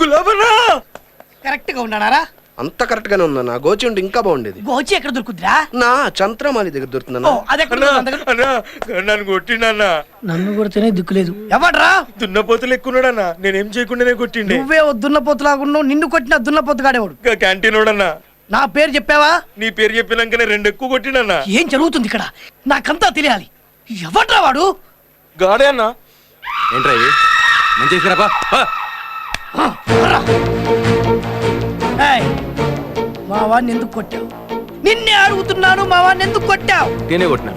గులాబనా కరెక్ట్గా ఉన్నానారా అంత కరెక్ట్ గానే ఉందన్న గోచి ఉంటే ఇంకా బాగుండేది. గోచి ఎక్కడ దొరుకుద్దిరా? నా చంద్రమాలి దగ్గర ఓ దొరుకుతుందన్న నన్ను కొట్టిండన్నా నన్ను. కొడితేనే దిక్కులేదు. ఎవడ్రా? దున్నపోతులు ఎక్కున్నాడన్నా నేనేం చేయకుండానే కొట్టిండే. నువ్వే ఓ దున్నపోతులాగున్నావు నిన్ను కొట్టిన దున్నపోతుగాడేవాడు ఇంకా క్యాంటీన్ వాడన్నా. నా పేరు చెప్పావా? నీ పేరు చెప్పినాకనే రెండు ఎక్కువ కొట్టినన్నా ఏం జరుగుతుంది ఇక్కడ? నాకంతా తెలియాలి. ఎవడ్రా వాడు? గాడే అన్నా. ఏంట్రా ఇది? మంచి మా వాడిని ఎందుకు కొట్టావు? నిన్నే అడుగుతున్నాను మా వాడిని ఎందుకు కొట్టావు? ఉట్టినే కొట్టినా.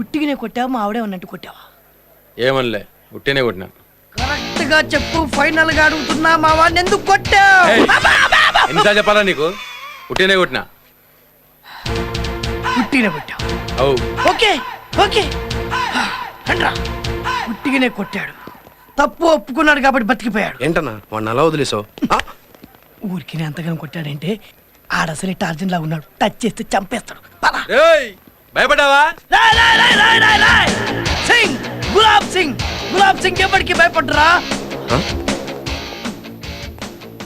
ఉట్టిగినే కొట్టావు? మా ఆవిడే ఉన్నట్టు కొట్టావా? ఏమనలే ఉట్టినే కొట్టినా. కరెక్ట్గా చెప్పు ఫైనల్గా అడుగుతున్నా మా వాడిని ఎందుకు కొట్టావు? ఏయ్. అబ్బా, అబ్బా, అబ్బా. ఎన్నిసార్లు చెప్పాలా నీకు? ఉట్టినే కొట్టినా. ఉట్టిగినే కొట్టావు. అవు. Okay okay. రండ్రా. ఉట్టిగినే కొట్టాడు. తప్పు ఒప్పుకున్నాడు కాబట్టి బతికిపోయాడు. ఏంటన్నా? వాడిని అలా వదిలేసావు? ఆ? ఊరికి అంతగానం కొట్టాడంటే ఆడసలే టార్జన్ లా ఉన్నాడు. టచ్ చేస్తే చంపేస్తాడు. రాయ్. సింగ్ గులాబ్ సింగ్. గులాబ్ సింగ్ ఎప్పటికీ భయపడ్డరా?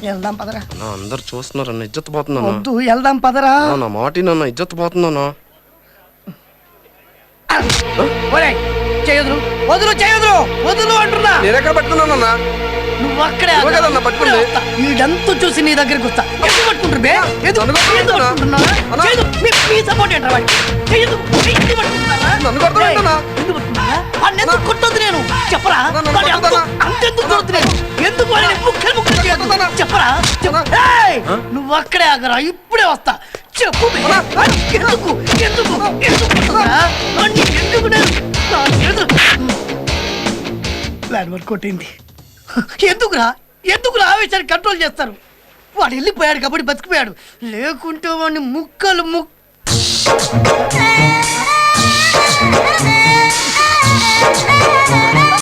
వెళ్దాం పదరా. నా అందరు చూస్తున్నారన్న ఇజ్జత్ పోతుందన్న. వద్దు వెళ్దాం పదరా. నా మాటినన్న ఇజ్జత్ పోతుందన్నా. ఒరేయ్, చేయొద్దు వదులు చేయొద్దు వదులు అంటున్నా నేను ఎక్కడ పట్టుకున్నానన్నా నువ్వు అక్కడే నువ్వే. కదన్నా పట్టుకుంది. వీడంతా చూసి నీ దగ్గరికి వస్తా ఎందుకు పట్టుకుంటారు బే ఎందుకు నన్ను? అన్నా. చేయదు. మీ- మీ సపోర్ట్ ఏంట్రా వాడికి? చేయదు. ఎందుకు? నన్ను కొట్టడం ఏయ్, ఏంటన్నా? ఎందుకు పట్టుకున్నారా? వాడిని ఎందుకు కొట్టొద్దు నేను చెప్పరా నన్ను వాడిని అంత- కొట్టొద్దన్నా? అంతెందుకు కొట్టొద్దు నేను ఎందుకు వాడిని ముక్కలు ముక్కలు చేయొద్దు? కొట్టొద్దన్నా? చెప్పరా చెప్పు. ఏయ్, నువ్వు అక్కడే ఆగరా ఇప్పుడే వస్తా చెప్పు బే. ఎందుకు ప్లాన్ వర్క్ కొట్టింది. ఎందుకురా? ఎందుకురా ఆవేశాన్ని కంట్రోల్ చేస్తారు? వాడు వెళ్ళిపోయాడు కాబట్టి బతికిపోయాడు. లేకుంటే వాడిని ముక్కలు ముక్క